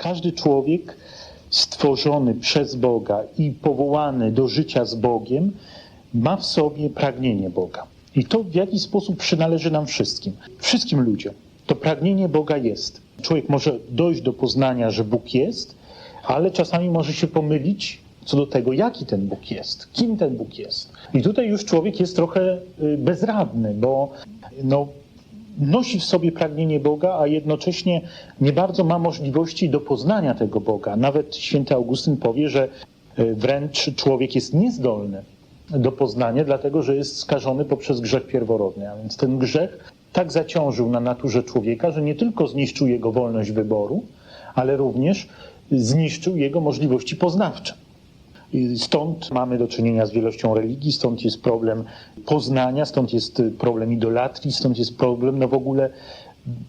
Każdy człowiek stworzony przez Boga i powołany do życia z Bogiem ma w sobie pragnienie Boga. I to w jakiś sposób przynależy nam wszystkim, wszystkim ludziom. To pragnienie Boga jest. Człowiek może dojść do poznania, że Bóg jest, ale czasami może się pomylić co do tego, jaki ten Bóg jest, kim ten Bóg jest. I tutaj już człowiek jest trochę y, bezradny, bo no, nosi w sobie pragnienie Boga, a jednocześnie nie bardzo ma możliwości do poznania tego Boga. Nawet święty Augustyn powie, że y, wręcz człowiek jest niezdolny do poznania, dlatego że jest skażony poprzez grzech pierworodny. A więc ten grzech tak zaciążył na naturze człowieka, że nie tylko zniszczył jego wolność wyboru, ale również zniszczył jego możliwości poznawcze. Stąd mamy do czynienia z wielością religii, stąd jest problem poznania, stąd jest problem idolatrii, stąd jest problem no w ogóle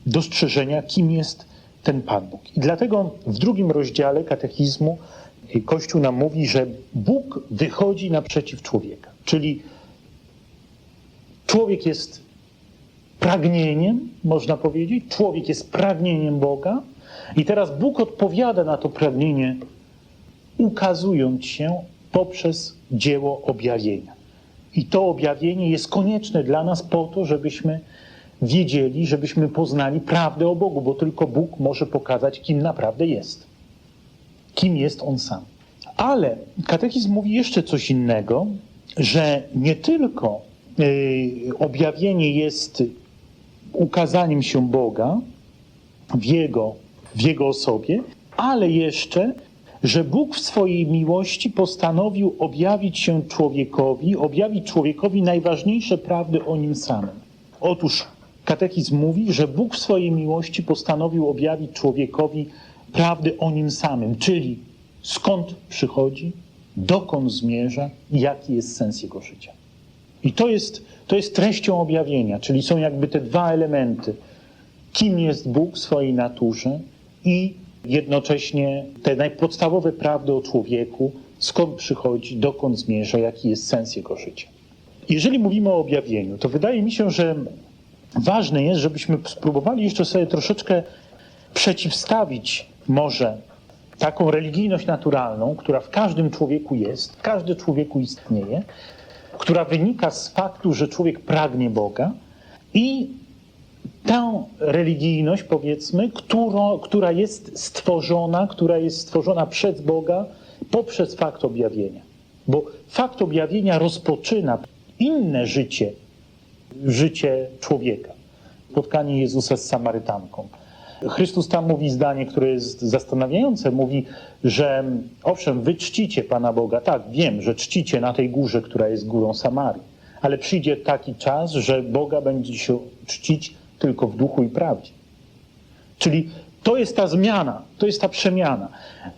dostrzeżenia, kim jest ten Pan Bóg. I dlatego w drugim rozdziale katechizmu Kościół nam mówi, że Bóg wychodzi naprzeciw człowieka. Czyli człowiek jest pragnieniem, można powiedzieć, człowiek jest pragnieniem Boga, i teraz Bóg odpowiada na to pragnienie, ukazując się poprzez dzieło objawienia. I to objawienie jest konieczne dla nas po to, żebyśmy wiedzieli, żebyśmy poznali prawdę o Bogu, bo tylko Bóg może pokazać, kim naprawdę jest. Kim jest On sam. Ale katechizm mówi jeszcze coś innego, że nie tylko y, objawienie jest ukazaniem się Boga w Jego, w Jego osobie, ale jeszcze, że Bóg w swojej miłości postanowił objawić się człowiekowi, objawić człowiekowi najważniejsze prawdy o nim samym. Otóż katechizm mówi, że Bóg w swojej miłości postanowił objawić człowiekowi prawdy o nim samym, czyli skąd przychodzi, dokąd zmierza i jaki jest sens jego życia. I to jest, to jest treścią objawienia, czyli są jakby te dwa elementy. Kim jest Bóg w swojej naturze i jednocześnie te najpodstawowe prawdy o człowieku, skąd przychodzi, dokąd zmierza, jaki jest sens jego życia. Jeżeli mówimy o objawieniu, to wydaje mi się, że ważne jest, żebyśmy spróbowali jeszcze sobie troszeczkę przeciwstawić może taką religijność naturalną, która w każdym człowieku jest, w każdym człowieku istnieje, która wynika z faktu, że człowiek pragnie Boga i tę religijność, powiedzmy, która jest stworzona, która jest stworzona przez Boga poprzez fakt objawienia. Bo fakt objawienia rozpoczyna inne życie, życie człowieka. Spotkanie Jezusa z Samarytanką. Chrystus tam mówi zdanie, które jest zastanawiające. Mówi, że owszem, wy czcicie Pana Boga. Tak, wiem, że czcicie na tej górze, która jest górą Samarii. Ale przyjdzie taki czas, że Boga będzie się czcić tylko w duchu i prawdzie. Czyli to jest ta zmiana, to jest ta przemiana.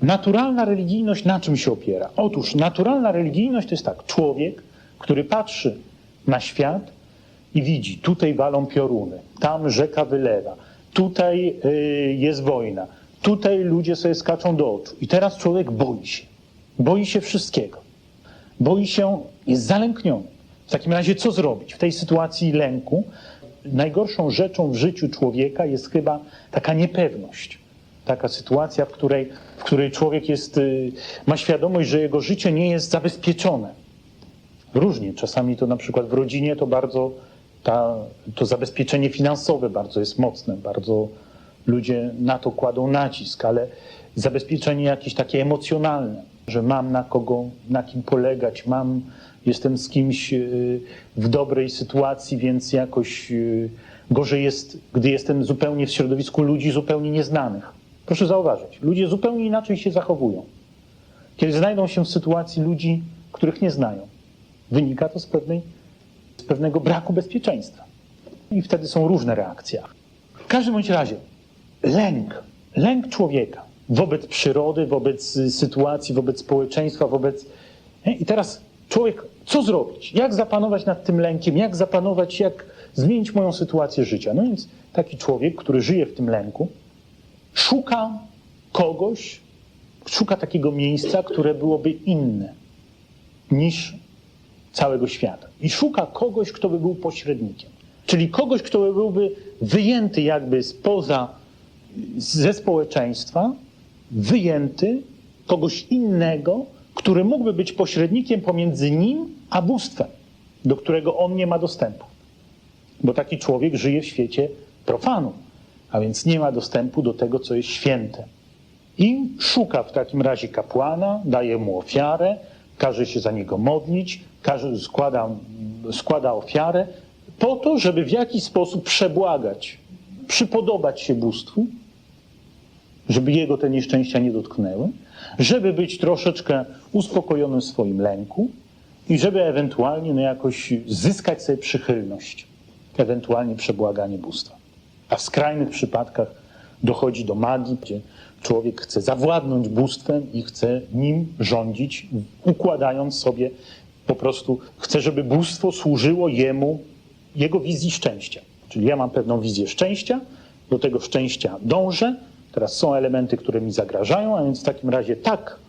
Naturalna religijność na czym się opiera? Otóż naturalna religijność to jest tak, człowiek, który patrzy na świat i widzi, tutaj walą pioruny, tam rzeka wylewa, tutaj y, jest wojna, tutaj ludzie sobie skaczą do oczu. I teraz człowiek boi się. Boi się wszystkiego. Boi się, jest zalękniony. W takim razie co zrobić? W tej sytuacji lęku najgorszą rzeczą w życiu człowieka jest chyba taka niepewność. Taka sytuacja, w której, w której człowiek jest, y, ma świadomość, że jego życie nie jest zabezpieczone. Różnie. Czasami to na przykład w rodzinie to bardzo ta, to zabezpieczenie finansowe bardzo jest mocne, bardzo ludzie na to kładą nacisk, ale zabezpieczenie jakieś takie emocjonalne, że mam na kogo, na kim polegać, mam, jestem z kimś y, w dobrej sytuacji, więc jakoś y, gorzej jest, gdy jestem zupełnie w środowisku ludzi zupełnie nieznanych. Proszę zauważyć, ludzie zupełnie inaczej się zachowują. Kiedy znajdą się w sytuacji ludzi, których nie znają, wynika to z pewnej z pewnego braku bezpieczeństwa. I wtedy są różne reakcje. W każdym bądź razie lęk, lęk człowieka wobec przyrody, wobec sytuacji, wobec społeczeństwa, wobec. I teraz człowiek, co zrobić? Jak zapanować nad tym lękiem? Jak zapanować, jak zmienić moją sytuację życia? No więc taki człowiek, który żyje w tym lęku, szuka kogoś, szuka takiego miejsca, które byłoby inne niż całego świata. I szuka kogoś, kto by był pośrednikiem. Czyli kogoś, kto byłby wyjęty jakby spoza, ze społeczeństwa, wyjęty kogoś innego, który mógłby być pośrednikiem pomiędzy nim a bóstwem, do którego on nie ma dostępu. Bo taki człowiek żyje w świecie profanu, a więc nie ma dostępu do tego, co jest święte. I szuka w takim razie kapłana, daje mu ofiarę, każe się za niego modlić, każe, składa, składa ofiarę, po to, żeby w jakiś sposób przebłagać, przypodobać się bóstwu, żeby jego te nieszczęścia nie dotknęły, żeby być troszeczkę uspokojonym w swoim lęku i żeby ewentualnie no jakoś zyskać sobie przychylność, ewentualnie przebłaganie bóstwa. A w skrajnych przypadkach dochodzi do magii, gdzie człowiek chce zawładnąć bóstwem i chce nim rządzić, układając sobie po prostu, chce, żeby bóstwo służyło jemu, jego wizji szczęścia. Czyli ja mam pewną wizję szczęścia, do tego szczęścia dążę, teraz są elementy, które mi zagrażają, a więc w takim razie tak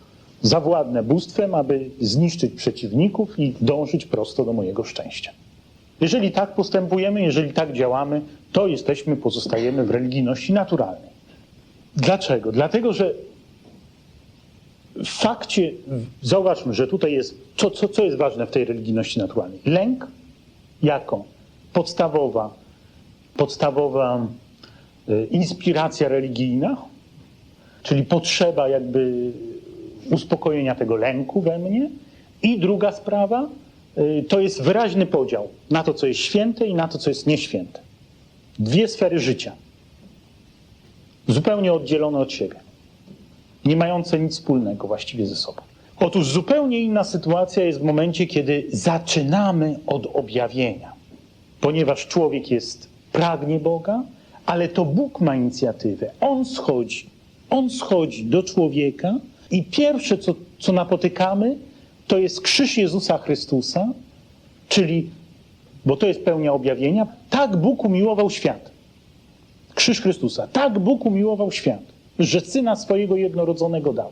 zawładnę bóstwem, aby zniszczyć przeciwników i dążyć prosto do mojego szczęścia. Jeżeli tak postępujemy, jeżeli tak działamy, to jesteśmy, pozostajemy w religijności naturalnej. Dlaczego? Dlatego, że w fakcie, zauważmy, że tutaj jest, co, co, co jest ważne w tej religijności naturalnej? Lęk jako podstawowa, podstawowa inspiracja religijna, czyli potrzeba jakby uspokojenia tego lęku we mnie. I druga sprawa, y, to jest wyraźny podział na to, co jest święte i na to, co jest nieświęte. Dwie sfery życia, zupełnie oddzielone od siebie, nie mające nic wspólnego właściwie ze sobą. Otóż zupełnie inna sytuacja jest w momencie, kiedy zaczynamy od objawienia, ponieważ człowiek jest, pragnie Boga, ale to Bóg ma inicjatywę. On schodzi, on schodzi do człowieka i pierwsze, co, co napotykamy, to jest krzyż Jezusa Chrystusa, czyli, bo to jest pełnia objawienia, tak Bóg umiłował świat. Krzyż Chrystusa. Tak Bóg umiłował świat, że Syna swojego jednorodzonego dał.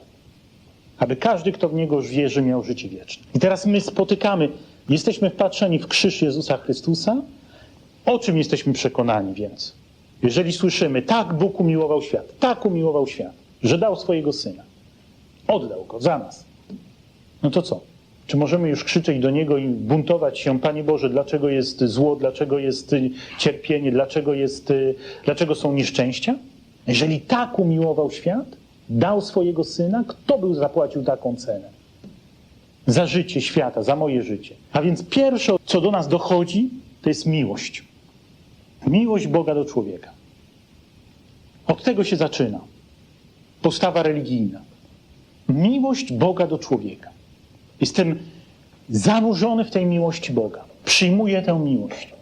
Aby każdy, kto w Niego wierzy, miał życie wieczne. I teraz my spotykamy, jesteśmy wpatrzeni w krzyż Jezusa Chrystusa. O czym jesteśmy przekonani więc? Jeżeli słyszymy, tak Bóg umiłował świat, tak umiłował świat, że dał swojego Syna. Oddał Go za nas. No to co? Czy możemy już krzyczeć do Niego i buntować się, Panie Boże, dlaczego jest zło, dlaczego jest cierpienie, dlaczego, jest, dlaczego są nieszczęścia? Jeżeli tak umiłował świat, dał swojego Syna, kto był zapłacił taką cenę? Za życie świata, za moje życie. A więc pierwsze, co do nas dochodzi, to jest miłość. Miłość Boga do człowieka. Od tego się zaczyna postawa religijna. Miłość Boga do człowieka. Jestem zanurzony w tej miłości Boga. Przyjmuję tę miłość.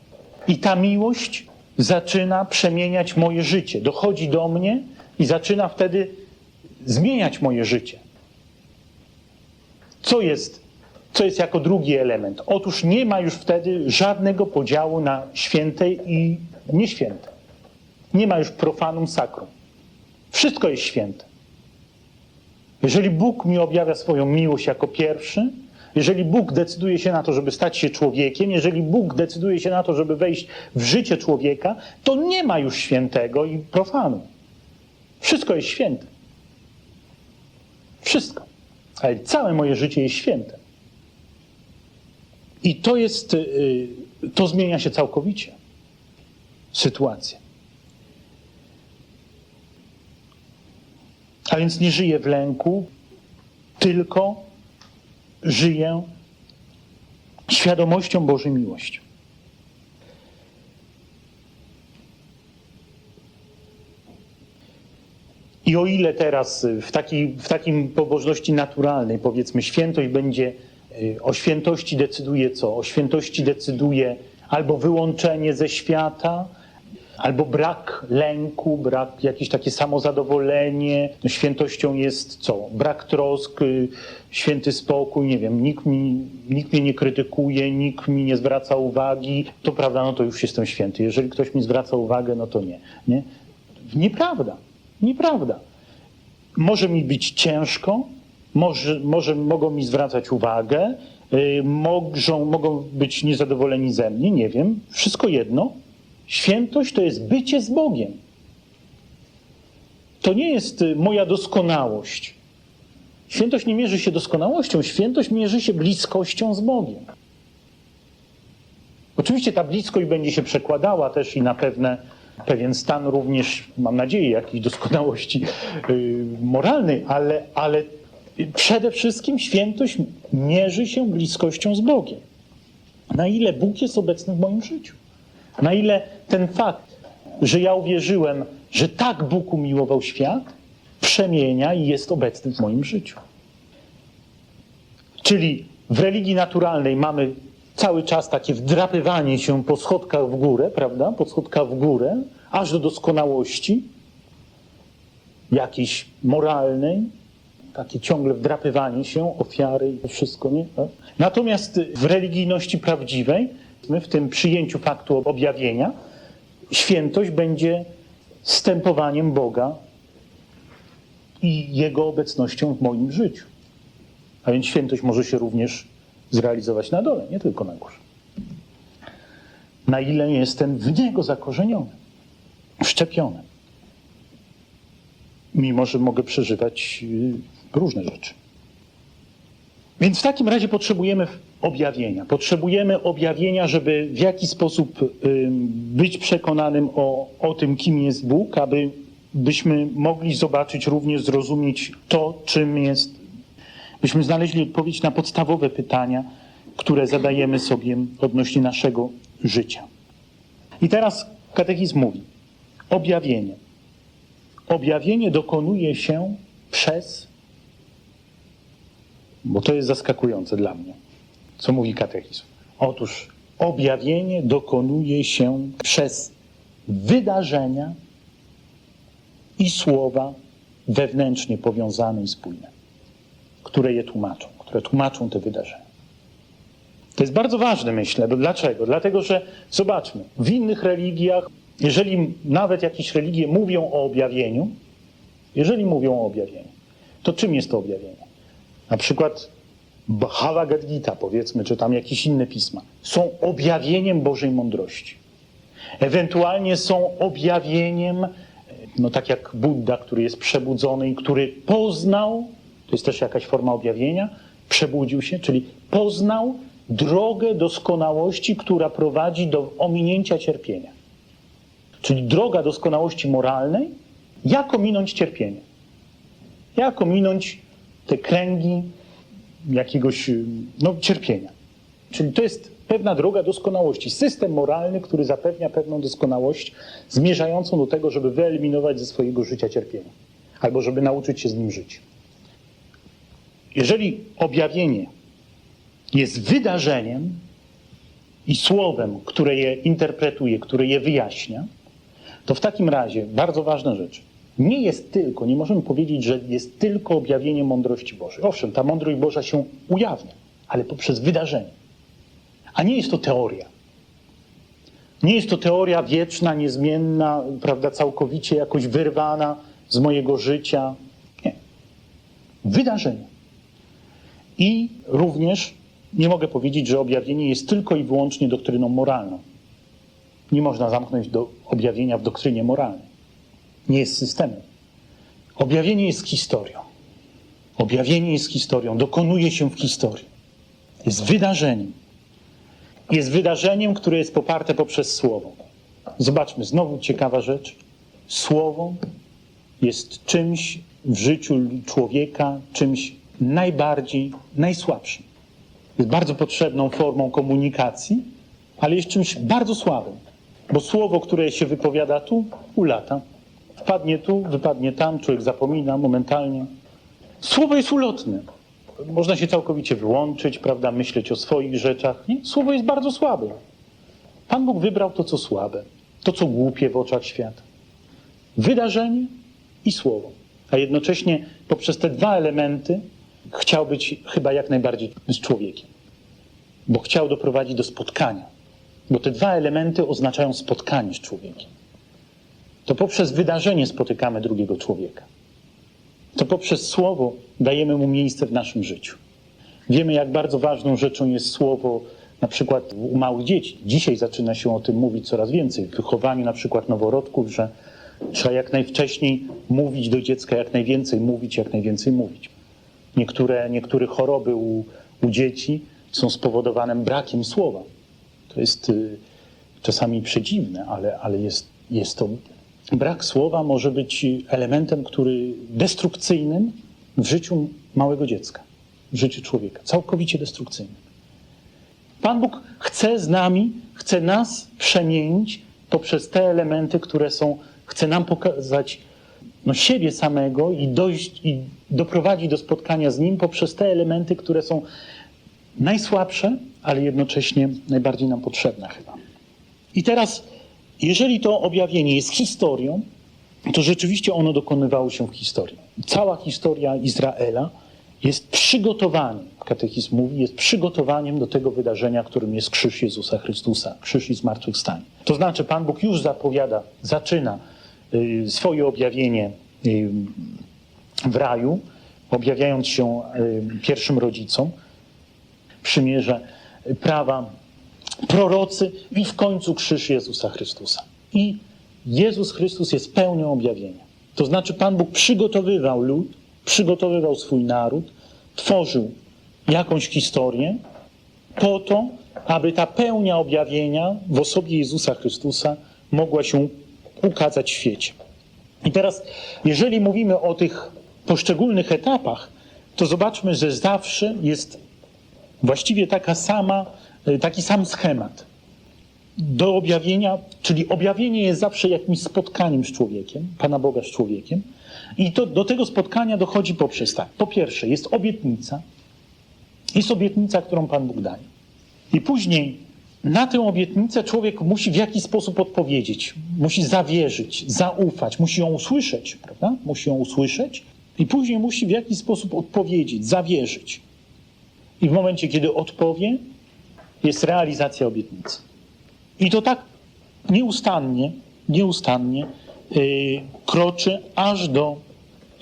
I ta miłość zaczyna przemieniać moje życie. Dochodzi do mnie i zaczyna wtedy zmieniać moje życie. Co jest, co jest jako drugi element? Otóż nie ma już wtedy żadnego podziału na święte i nieświęte. Nie ma już profanum sacrum. Wszystko jest święte. Jeżeli Bóg mi objawia swoją miłość jako pierwszy, jeżeli Bóg decyduje się na to, żeby stać się człowiekiem, jeżeli Bóg decyduje się na to, żeby wejść w życie człowieka, to nie ma już świętego i profanu. Wszystko jest święte. Wszystko. Ale całe moje życie jest święte. I to jest, y, to zmienia się całkowicie. Sytuacja. A więc nie żyję w lęku, tylko żyję świadomością Bożej miłości. I o ile teraz w, takiej, w takim pobożności naturalnej, powiedzmy, świętość będzie, o świętości decyduje co? O świętości decyduje albo wyłączenie ze świata, albo brak lęku, brak jakieś takie samozadowolenie. Świętością jest co? Brak trosk, y, święty spokój, nie wiem, nikt, mi, nikt mnie nie krytykuje, nikt mi nie zwraca uwagi. To prawda, no to już jestem święty. Jeżeli ktoś mi zwraca uwagę, no to nie. nie? Nieprawda. Nieprawda. Może mi być ciężko, może, może mogą mi zwracać uwagę, yy, mogą, mogą być niezadowoleni ze mnie, nie wiem. Wszystko jedno. Świętość to jest bycie z Bogiem. to nie jest y, moja doskonałość. Świętość nie mierzy się doskonałością, świętość mierzy się bliskością z Bogiem. Oczywiście ta bliskość będzie się przekładała też i na pewne, pewien stan również, mam nadzieję, jakiejś doskonałości yy, moralnej, ale, ale przede wszystkim świętość mierzy się bliskością z Bogiem. Na ile Bóg jest obecny w moim życiu? Na ile ten fakt, że ja uwierzyłem, że tak Bóg umiłował świat, przemienia i jest obecny w moim życiu. Czyli w religii naturalnej mamy cały czas takie wdrapywanie się po schodkach w górę, prawda? Po schodkach w górę, aż do doskonałości jakiejś moralnej, takie ciągle wdrapywanie się, ofiary i wszystko, nie? Tak? Natomiast w religijności prawdziwej, w tym przyjęciu faktu objawienia, świętość będzie stępowaniem Boga i Jego obecnością w moim życiu. A więc świętość może się również zrealizować na dole, nie tylko na górze. Na ile jestem w Niego zakorzeniony, wszczepiony. Mimo, że mogę przeżywać y, różne rzeczy. Więc w takim razie potrzebujemy objawienia. Potrzebujemy objawienia, żeby w jakiś sposób być przekonanym o, o tym, kim jest Bóg, aby byśmy mogli zobaczyć, również zrozumieć to, czym jest, byśmy znaleźli odpowiedź na podstawowe pytania, które zadajemy sobie odnośnie naszego życia. I teraz katechizm mówi: objawienie. Objawienie dokonuje się przez, bo to jest zaskakujące dla mnie, co mówi katechizm. Otóż objawienie dokonuje się przez wydarzenia i słowa wewnętrznie powiązane i spójne, które je tłumaczą, które tłumaczą te wydarzenia. To jest bardzo ważne, myślę. Bo dlaczego? Dlatego, że zobaczmy, w innych religiach, jeżeli nawet jakieś religie mówią o objawieniu, jeżeli mówią o objawieniu, to czym jest to objawienie? Na przykład Bhagavad Gita, powiedzmy, czy tam jakieś inne pisma, są objawieniem Bożej mądrości. Ewentualnie są objawieniem, no tak jak Buddha, który jest przebudzony i który poznał, to jest też jakaś forma objawienia, przebudził się, czyli poznał drogę doskonałości, która prowadzi do ominięcia cierpienia. Czyli droga doskonałości moralnej, jak ominąć cierpienie. Jak ominąć te kręgi jakiegoś no, cierpienia. Czyli to jest pewna droga doskonałości, system moralny, który zapewnia pewną doskonałość, zmierzającą do tego, żeby wyeliminować ze swojego życia cierpienie, albo żeby nauczyć się z nim żyć. Jeżeli objawienie jest wydarzeniem i słowem, które je interpretuje, które je wyjaśnia, to w takim razie bardzo ważna rzecz. Nie jest tylko, nie możemy powiedzieć, że jest tylko objawienie mądrości Bożej. Owszem, ta mądrość Boża się ujawnia, ale poprzez wydarzenie. A nie jest to teoria. Nie jest to teoria wieczna, niezmienna, prawda, całkowicie jakoś wyrwana z mojego życia. Nie. Wydarzenie. I również nie mogę powiedzieć, że objawienie jest tylko i wyłącznie doktryną moralną. Nie można zamknąć do objawienia w doktrynie moralnej. Nie jest systemem. Objawienie jest historią. Objawienie jest historią, dokonuje się w historii. Jest wydarzeniem. Jest wydarzeniem, które jest poparte poprzez słowo. Zobaczmy, znowu ciekawa rzecz. Słowo jest czymś w życiu człowieka, czymś najbardziej, najsłabszym jest bardzo potrzebną formą komunikacji, ale jest czymś bardzo słabym. Bo słowo, które się wypowiada tu, ulata. Wpadnie tu, wypadnie tam, człowiek zapomina momentalnie. Słowo jest ulotne. Można się całkowicie wyłączyć, prawda, myśleć o swoich rzeczach. Nie? Słowo jest bardzo słabe. Pan Bóg wybrał to, co słabe, to, co głupie w oczach świata. Wydarzenie i słowo. A jednocześnie poprzez te dwa elementy chciał być chyba jak najbardziej z człowiekiem, bo chciał doprowadzić do spotkania, bo te dwa elementy oznaczają spotkanie z człowiekiem. To poprzez wydarzenie spotykamy drugiego człowieka. To poprzez słowo dajemy mu miejsce w naszym życiu. Wiemy, jak bardzo ważną rzeczą jest słowo, na przykład u małych dzieci. Dzisiaj zaczyna się o tym mówić coraz więcej. W wychowaniu na przykład noworodków, że Trzeba jak najwcześniej mówić do dziecka, jak najwięcej mówić, jak najwięcej mówić. Niektóre, niektóre choroby u, u dzieci są spowodowane brakiem słowa. To jest y, czasami przedziwne, ale, ale jest, jest to. Brak słowa może być elementem, który destrukcyjnym w życiu małego dziecka, w życiu człowieka, całkowicie destrukcyjnym. Pan Bóg chce z nami, chce nas przemienić poprzez te elementy, które są, chce nam pokazać no, siebie samego i dojść i doprowadzić do spotkania z Nim poprzez te elementy, które są najsłabsze, ale jednocześnie najbardziej nam potrzebne chyba. I teraz, jeżeli to objawienie jest historią, to rzeczywiście ono dokonywało się w historii. Cała historia Izraela jest przygotowaniem, katechizm mówi, jest przygotowaniem do tego wydarzenia, którym jest krzyż Jezusa Chrystusa, krzyż i zmartwychwstanie. To znaczy, Pan Bóg już zapowiada, zaczyna y, swoje objawienie y, w raju, objawiając się y, pierwszym rodzicom, przymierze prawa, prorocy i w końcu krzyż Jezusa Chrystusa. I Jezus Chrystus jest pełnią objawienia. To znaczy, Pan Bóg przygotowywał lud, przygotowywał swój naród, tworzył jakąś historię po to, aby ta pełnia objawienia w osobie Jezusa Chrystusa mogła się ukazać w świecie. I teraz, jeżeli mówimy o tych poszczególnych etapach, to zobaczmy, że zawsze jest właściwie taka sama, taki sam schemat. Do objawienia, czyli objawienie jest zawsze jakimś spotkaniem z człowiekiem, Pana Boga z człowiekiem, i to, do tego spotkania dochodzi poprzez tak. Po pierwsze, jest obietnica. Jest obietnica, którą Pan Bóg daje. I później na tę obietnicę człowiek musi w jakiś sposób odpowiedzieć. Musi zawierzyć, zaufać, musi ją usłyszeć, prawda? Musi ją usłyszeć i później musi w jakiś sposób odpowiedzieć, zawierzyć. I w momencie, kiedy odpowie, jest realizacja obietnicy. I to tak nieustannie, nieustannie yy, kroczy aż do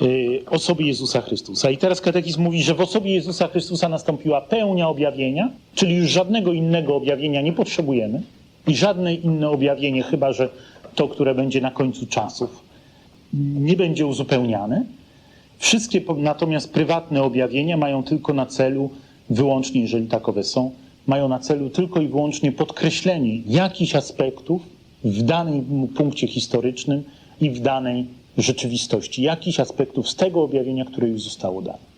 yy, osoby Jezusa Chrystusa. I teraz katechizm mówi, że w osobie Jezusa Chrystusa nastąpiła pełnia objawienia, czyli już żadnego innego objawienia nie potrzebujemy i żadne inne objawienie, chyba że to, które będzie na końcu czasów, nie będzie uzupełniane. Wszystkie natomiast prywatne objawienia mają tylko na celu, wyłącznie jeżeli takowe są, mają na celu tylko i wyłącznie podkreślenie jakichś aspektów w danym punkcie historycznym i w danej rzeczywistości, jakichś aspektów z tego objawienia, które już zostało dane.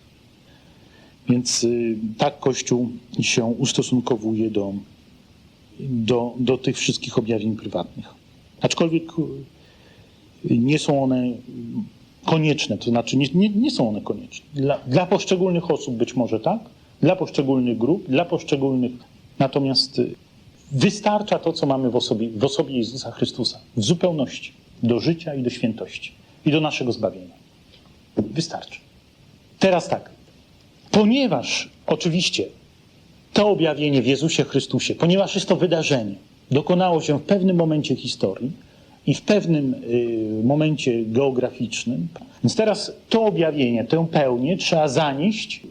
Więc y, tak Kościół się ustosunkowuje do, do, do tych wszystkich objawień prywatnych. Aczkolwiek y, nie są one konieczne, to znaczy nie, nie, nie są one konieczne. Dla, dla poszczególnych osób być może tak, dla poszczególnych grup, dla poszczególnych. Natomiast y, wystarcza to, co mamy w osobie, w osobie Jezusa Chrystusa, w zupełności, do życia i do świętości i do naszego zbawienia. Wystarczy. Teraz tak, ponieważ oczywiście to objawienie w Jezusie Chrystusie, ponieważ jest to wydarzenie, dokonało się w pewnym momencie historii i w pewnym y, momencie geograficznym, więc teraz to objawienie, tę pełnię trzeba zanieść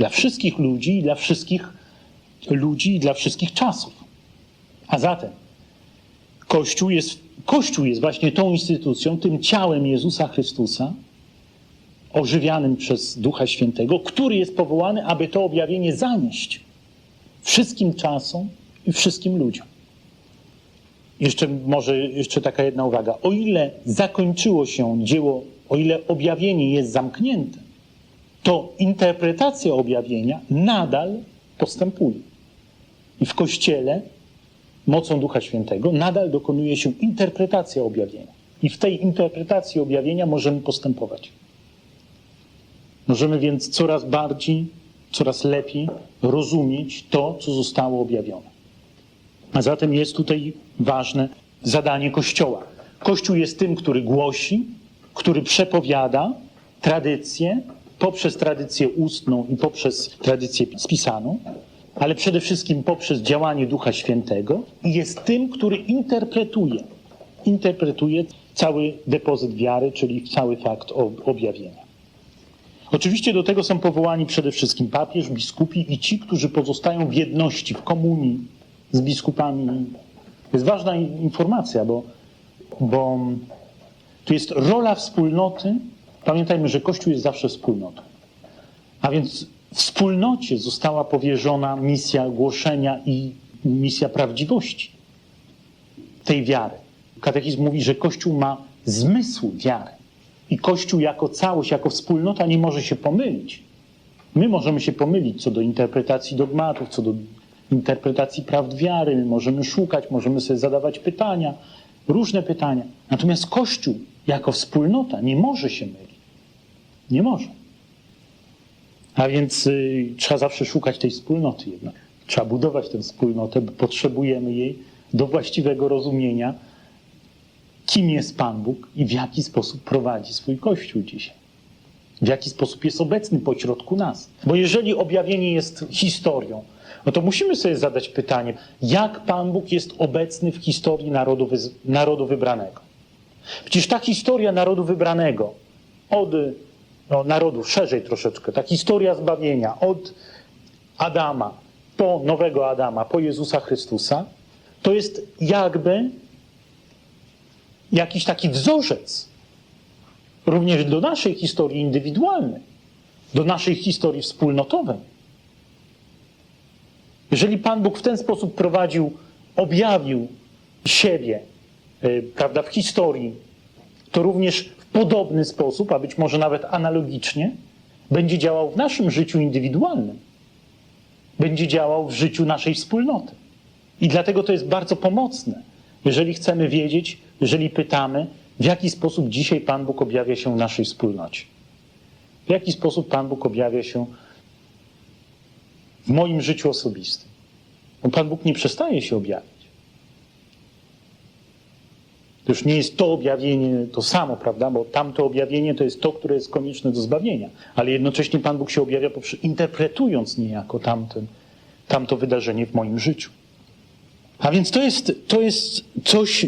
dla wszystkich ludzi i dla wszystkich ludzi i dla wszystkich czasów. A zatem Kościół jest, Kościół jest właśnie tą instytucją, tym ciałem Jezusa Chrystusa, ożywianym przez Ducha Świętego, który jest powołany, aby to objawienie zanieść wszystkim czasom i wszystkim ludziom. Jeszcze może jeszcze taka jedna uwaga. O ile zakończyło się dzieło, o ile objawienie jest zamknięte, to interpretacja objawienia nadal postępuje. I w Kościele mocą Ducha Świętego nadal dokonuje się interpretacja objawienia. I w tej interpretacji objawienia możemy postępować. Możemy więc coraz bardziej, coraz lepiej rozumieć to, co zostało objawione. A zatem jest tutaj ważne zadanie Kościoła. Kościół jest tym, który głosi, który przepowiada tradycję, poprzez tradycję ustną i poprzez tradycję spisaną, ale przede wszystkim poprzez działanie Ducha Świętego i jest tym, który interpretuje, interpretuje cały depozyt wiary, czyli cały fakt objawienia. Oczywiście do tego są powołani przede wszystkim papież, biskupi i ci, którzy pozostają w jedności, w komunii z biskupami. Jest ważna informacja, bo, bo Tu jest rola wspólnoty. Pamiętajmy, że Kościół jest zawsze wspólnotą. A więc wspólnocie została powierzona misja głoszenia i misja prawdziwości tej wiary. Katechizm mówi, że Kościół ma zmysł wiary. I Kościół jako całość, jako wspólnota nie może się pomylić. My możemy się pomylić co do interpretacji dogmatów, co do interpretacji prawd wiary. My możemy szukać, możemy sobie zadawać pytania, różne pytania. Natomiast Kościół jako wspólnota nie może się mylić. Nie może. A więc y, trzeba zawsze szukać tej wspólnoty jednak. Trzeba budować tę wspólnotę, bo potrzebujemy jej do właściwego rozumienia, kim jest Pan Bóg i w jaki sposób prowadzi swój Kościół dzisiaj. W jaki sposób jest obecny pośrodku nas. Bo jeżeli objawienie jest historią, no to musimy sobie zadać pytanie, jak Pan Bóg jest obecny w historii narodu, narodu wybranego. Przecież ta historia narodu wybranego, od no, narodu szerzej troszeczkę, ta historia zbawienia, od Adama po nowego Adama, po Jezusa Chrystusa, to jest jakby jakiś taki wzorzec również do naszej historii indywidualnej, do naszej historii wspólnotowej. Jeżeli Pan Bóg w ten sposób prowadził, objawił siebie, y, prawda, w historii, to również podobny sposób, a być może nawet analogicznie, będzie działał w naszym życiu indywidualnym. Będzie działał w życiu naszej wspólnoty. I dlatego to jest bardzo pomocne, jeżeli chcemy wiedzieć, jeżeli pytamy, w jaki sposób dzisiaj Pan Bóg objawia się w naszej wspólnocie. W jaki sposób Pan Bóg objawia się w moim życiu osobistym. Bo Pan Bóg nie przestaje się objawiać. Już nie jest to objawienie to samo, prawda? Bo tamto objawienie to jest to, które jest konieczne do zbawienia. Ale jednocześnie Pan Bóg się objawia poprzez interpretując niejako tamten, tamto wydarzenie w moim życiu. A więc to jest, to jest coś,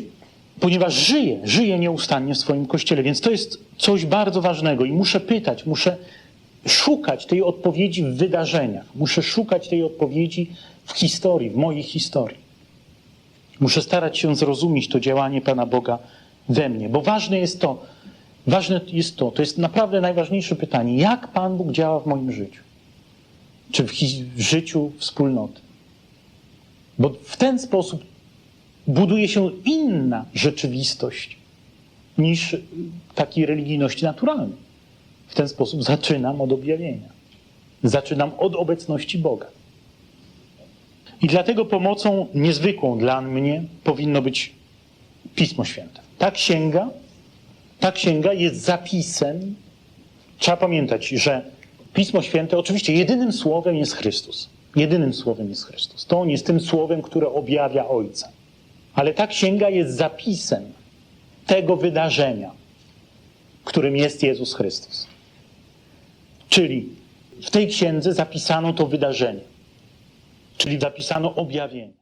ponieważ żyję, żyję nieustannie w swoim kościele, więc to jest coś bardzo ważnego i muszę pytać, muszę szukać tej odpowiedzi w wydarzeniach, muszę szukać tej odpowiedzi w historii, w mojej historii. Muszę starać się zrozumieć to działanie Pana Boga we mnie, bo ważne jest to, ważne jest to, to jest naprawdę najważniejsze pytanie, jak Pan Bóg działa w moim życiu, czy w, w życiu wspólnoty. Bo w ten sposób buduje się inna rzeczywistość niż takiej religijności naturalnej. W ten sposób zaczynam od objawienia. Zaczynam od obecności Boga. I dlatego pomocą niezwykłą dla mnie powinno być Pismo Święte. Ta księga, ta księga jest zapisem. Trzeba pamiętać, że Pismo Święte, oczywiście jedynym słowem jest Chrystus. Jedynym słowem jest Chrystus. To on jest tym słowem, które objawia Ojca. Ale ta księga jest zapisem tego wydarzenia, którym jest Jezus Chrystus. Czyli w tej księdze zapisano to wydarzenie, czyli zapisano objawienie.